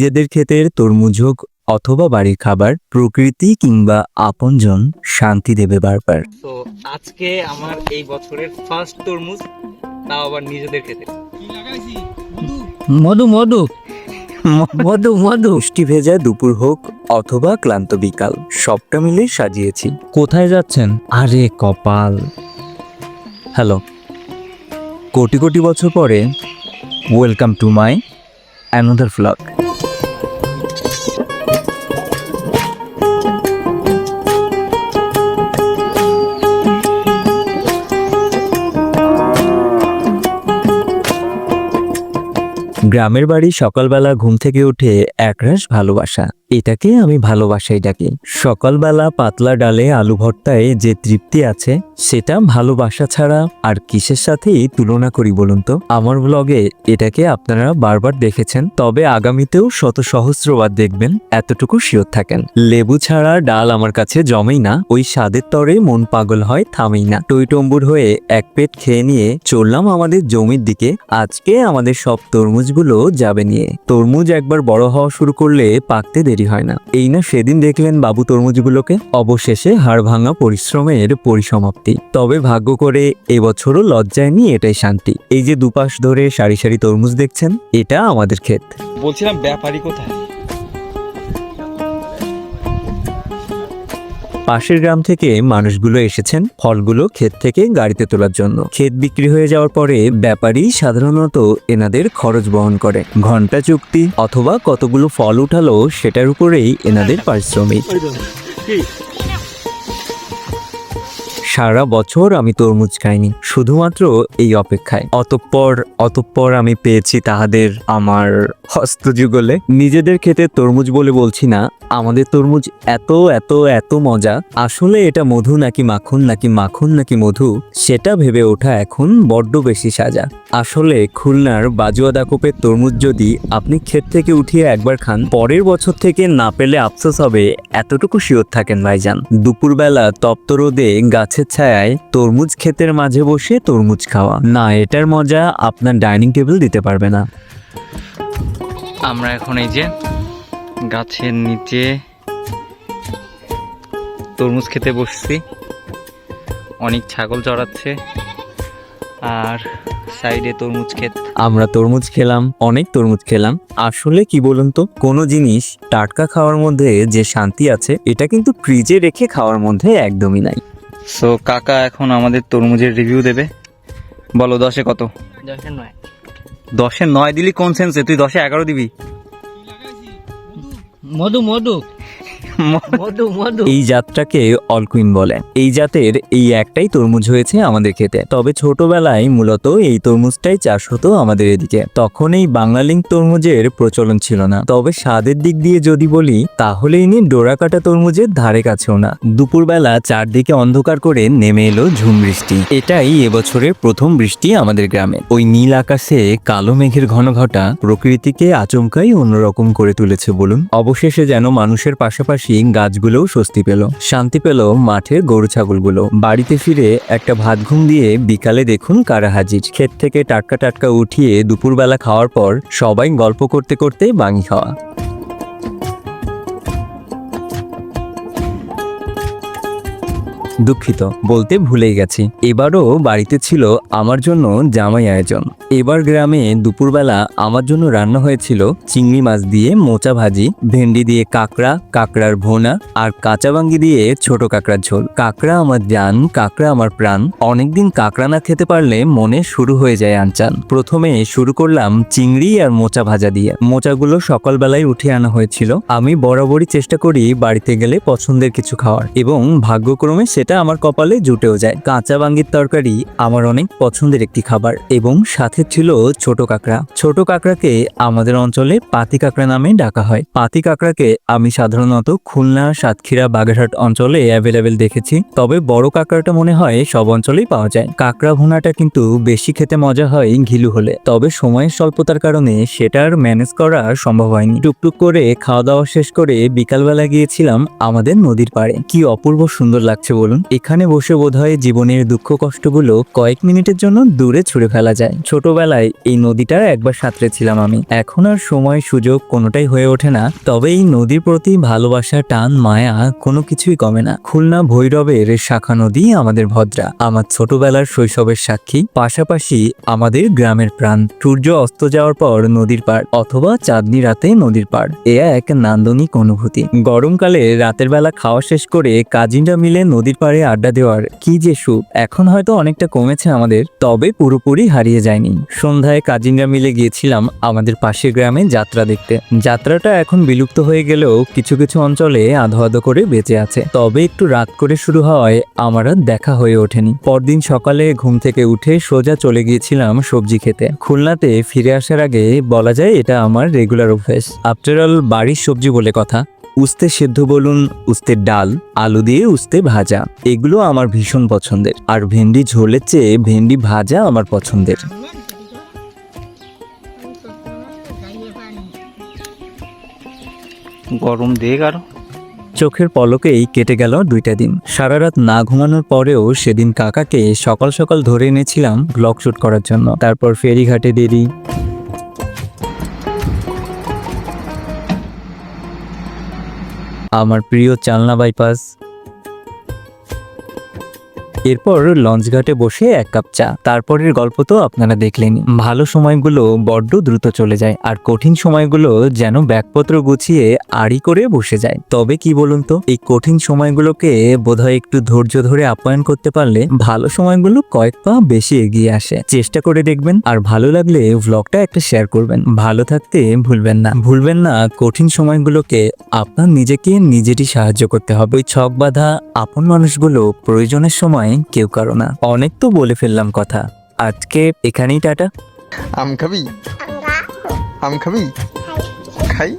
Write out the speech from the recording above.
নিজেদের ক্ষেতের তরমুজ হোক অথবা বাড়ির খাবার প্রকৃতি কিংবা আপনজন শান্তি দেবে বারবার। তো আজকে আমার এই বছরের ফার্স্ট তরমুজ তাও আবার নিজেদের খেতে মধু মধু। মধু মধু। বৃষ্টি ভেজা দুপুর হোক অথবা ক্লান্ত বিকাল সবটা মিলে সাজিয়েছি। কোথায় যাচ্ছেন? আরে কপাল। হ্যালো কোটি কোটি বছর পরে welcome to my another vlog গ্রামের বাড়ি সকালবেলা ঘুম থেকে উঠে একরাশ ভালোবাসা। এটাকে আমি ভালোবাসাই ডাকি। সকালবেলা পাতলা ডালে আলু ভর্তায় যে তৃপ্তি আছে, সেটা ভালোবাসা ছাড়া আর কিসের সাথেই তুলনা করি বলুন তো? আমার ব্লগে এটাকে আপনারা বারবার দেখেছেন, তবে আগামীতেও শত সহস্রবার দেখবেন, এতটুকু শিওর থাকেন। লেবু ছাড়া ডাল আমার কাছে জমেই না, ওই স্বাদের তরে মন পাগল হয়, থামেই না। টইটম্বুর হয়ে এক পেট খেয়ে নিয়ে চললাম আমাদের জমির দিকে, আজকে আমাদের সব তরমুজগুলো যাবে নিয়ে। তরমুজ একবার বড় হওয়া শুরু করলে পাকতে দেরি হয় না। এই না সেদিন দেখলেন বাবু তরমুজগুলোকে। অবশেষে হাড় ভাঙা পরিশ্রমের পরিসমাপ্তি। তবে ভাগ্য করে এবছরও লজ্জায় নিয়ে এটাই শান্তি। এই যে দুপাশ ধরে সারি সারি তরমুজ দেখছেন, এটা আমাদের ক্ষেত। বলছিলাম ব্যাপারই কোথায়? পাশের গ্রাম থেকে মানুষগুলো এসেছেন ফলগুলো ক্ষেত থেকে গাড়িতে তোলার জন্য। ক্ষেত বিক্রি হয়ে যাওয়ার পরে ব্যাপারী সাধারণত এনাদের খরচ বহন করে। ঘণ্টা চুক্তি অথবা কতগুলো ফল উঠালো সেটার উপরেই এনাদের পারিশ্রমিক। সারা বছর আমি তরমুজ খাইনি, শুধুমাত্র এই অপেক্ষায়। অতঃপর অতঃপর আমি পেয়েছি তাহাদের আমার হস্তযুগলে। নিজেদের খেতে তরমুজ বলে বলছি না, আমাদের তরমুজ এত এত এত মজা। আসলে এটা মধু নাকি মাখন নাকি মাখন, নাকি মধু, সেটা ভেবে ওঠা এখন বড্ড বেশি সাজা। আসলে খুলনার বাজুয়া দাকপের তরমুজ যদি আপনি ক্ষেত থেকে উঠিয়ে একবার খান, পরের বছর থেকে না পেলে আফসোস হবে, এতটুকু শিওর থাকেন ভাইজান। দুপুরবেলা তপ্ত রোদে গাছের ছায়ায় তরমুজ ক্ষেতের মাঝে বসে তরমুজ খাওয়া। না এটার মজা আপনার ডাইনিং টেবিল দিতে পারবে না। আমরা এখন এই যে গাছের নিচে তরমুজ খেতে বসছি। অনেক ছাগল চড়াচ্ছে আর সাইডে তরমুজ ক্ষেত। আমরা তরমুজ খেলাম অনেক তরমুজ খেলাম। আসলে কি বলুন তো কোনো জিনিস টাটকা খাওয়ার মধ্যে যে শান্তি আছে এটা কিন্তু ফ্রিজে রেখে খাওয়ার মধ্যে একদমই নাই। সো কাকা এখন আমাদের তরমুজের রিভিউ দেবে। বলো দশে কত? দশে নয়। দশে নয় দিলি কোন সেন্সে তুই দশে এগারো দিবি। মধু মধু। এই জাতটাকে অলকুইন বলে। এই জাতের এই একটাই তরমুজ হয়েছে আমাদের খেতে তবে ছোটবেলায় মূলত এই তরমুজটাই চাষ হতো আমাদের এদিকে। তখন এই বাংলালিং তরমুজের প্রচলন ছিল না। তবে স্বাদের দিক দিয়ে যদি বলি তাহলে ইনি ডোরাকাটা তরমুজের ধারে কাছেও না। দুপুরবেলা চারদিকে অন্ধকার করে নেমে এলো ঝুম বৃষ্টি। এটাই এবছরের প্রথম বৃষ্টি আমাদের গ্রামে। ওই নীল আকাশে কালো মেঘের ঘন ঘটা প্রকৃতিকে আচমকাই অন্যরকম করে তুলেছে বলুন। অবশেষে যেন মানুষের পাশাপাশি গাছগুলোও স্বস্তি পেল। শান্তি পেল মাঠের গরু ছাগলগুলো। বাড়িতে ফিরে একটা ভাত ঘুম দিয়ে বিকালে দেখুন কারা হাজির। ক্ষেত থেকে টাটকা টাটকা উঠিয়ে দুপুরবেলা খাওয়ার পর সবাই গল্প করতে করতে বাঙি খাওয়া। দুঃখিত, বলতে ভুলেই গেছি। এবারও বাড়িতে ছিল আমার জন্য জামাই আয়োজন। এবার গ্রামে দুপুরবেলা আমার জন্য রান্না হয়েছিল চিংড়ি মাছ দিয়ে মোচা ভাজি, ভেন্ডি দিয়ে কাঁকড়া, কাঁকড়ার ভোনা আর কাঁচা বাঙ্গি দিয়ে ছোট কাঁকড়ার ঝোল। কাঁকড়া আমার জান, কাঁকড়া আমার প্রাণ। অনেকদিন কাঁকড়া না খেতে পারলে মনে শুরু হয়ে যায় আনচান। প্রথমে শুরু করলাম চিংড়ি আর মোচা ভাজা দিয়ে। মোচাগুলো সকালবেলায় উঠে আনা হয়েছিল। আমি বরাবরই চেষ্টা করি বাড়িতে গেলে পছন্দের কিছু খাওয়ার এবং ভাগ্যক্রমে সেটা আমার কপালে জুটেও যায়। কাঁচা বাঙ্গির তরকারি আমার অনেক পছন্দের একটি খাবার এবং সাথে ছিল ছোট কাঁকড়া। ছোট কাঁকড়াকে আমাদের অঞ্চলে পাতি কাঁকড়া নামে ডাকা হয়। পাতি কাঁকড়াকে আমি সাধারণত খুলনা, সাতক্ষীরা, বাগেরহাট অঞ্চলে অ্যাভেলেবেল দেখেছি। তবে বড় কাঁকড়াটা মনে হয় সব অঞ্চলেই পাওয়া যায়। কাঁকড়া ভুনাটা কিন্তু বেশি খেতে মজা হয় ঘিলু হলে। তবে সময়ের স্বল্পতার কারণে সেটার ম্যানেজ করা সম্ভব হয়নি। টুকটুক করে খাওয়া দাওয়া শেষ করে বিকালবেলা গিয়েছিলাম আমাদের নদীর পাড়ে। কি অপূর্ব সুন্দর লাগছে বলুন। এখানে বসে বোধহয় জীবনের দুঃখ কষ্টগুলো কয়েক মিনিটের জন্য দূরে ছুড়ে ফেলা যায়। ছোটবেলায় এই নদীটা একবার সাঁতরেছিলাম আমি। এখন আর সময় সুযোগ কোনোটাই হয়ে ওঠে না, তবে এই নদীর প্রতি ভালোবাসা টান, মায়া কোনো কিছুই কমে না। খুলনা ভৈরবের শাখা নদী আমাদের ভদ্রা, আমার ছোটবেলার শৈশবের সাক্ষী, পাশাপাশি আমাদের গ্রামের প্রাণ। সূর্য অস্ত যাওয়ার পর নদীর পাড়, অথবা চাঁদনি রাতে নদীর পাড়, এ এক নান্দনিক অনুভূতি। গরমকালে রাতের বেলা খাওয়া শেষ করে কাজিনরা মিলে নদীর পাড়ে আড্ডা দেওয়ার কি যে সুখ, এখন হয়তো অনেকটা কমেছে আমাদের, তবে পুরোপুরি হারিয়ে যায়নি। সন্ধ্যায় কাজিনরা মিলে গিয়েছিলাম আমাদের পাশের গ্রামে যাত্রা দেখতে। যাত্রাটা এখন বিলুপ্ত হয়ে গেলেও কিছু কিছু অঞ্চলে আধো আধো করে বেঁচে আছে। তবে একটু রাত করে শুরু হওয়ায় আমার আর দেখা হয়ে ওঠেনি। পরদিন সকালে ঘুম থেকে উঠে সোজা চলে গিয়েছিলাম সবজি খেতে। খুলনাতে ফিরে আসার আগে বলা যায় এটা আমার রেগুলার অভ্যেস। আফটার অল, বাড়ির সবজি বলে কথা। উস্তে সেদ্ধ বলুন উস্তের ডাল আলু দিয়ে উস্তে ভাজা। এগুলো আমার ভীষণ পছন্দের। আর ভেন্ডি ঝোলের চেয়ে ভেন্ডি ভাজা আমার পছন্দের। গরম দেখ আরও চোখের পলকেই কেটে গেল দুইটা দিন। সারা রাত না ঘুমানোর পরেও সেদিন কাকাকে সকাল সকাল ধরে এনেছিলাম ব্লগ শুট করার জন্য। তারপর ফেরিঘাটে দেরি আমার প্রিয় চালনা বাইপাস। এরপর লঞ্চঘাটে বসে এক কাপ চা। তারপরের গল্প তো আপনারা দেখলেন। ভালো সময়গুলো বড্ড দ্রুত চলে যায় আর কঠিন সময়গুলো যেন ব্যাগপত্র গুছিয়ে আড়ি করে বসে যায়। তবে কি বলুন তো, এই কঠিন সময়গুলোকে বোধহয় একটু ধৈর্য ধরে আপ্যায়ন করতে পারলে ভালো সময়গুলো কয়েক পা বেশি এগিয়ে আসে। চেষ্টা করে দেখবেন আর ভালো লাগলে ভ্লগটা একটা শেয়ার করবেন। ভালো থাকতে ভুলবেন না। ভুলবেন না, কঠিন সময়গুলোকে আপনার নিজেকে নিজেরই সাহায্য করতে হবে। ওই ছক বাঁধা আপন মানুষগুলো প্রয়োজনের সময় কেউ কারও না। অনেক তো বলে ফেললাম কথা। আজকে এখানেই টাটা। আম খাবি? আম খাবি? খাই?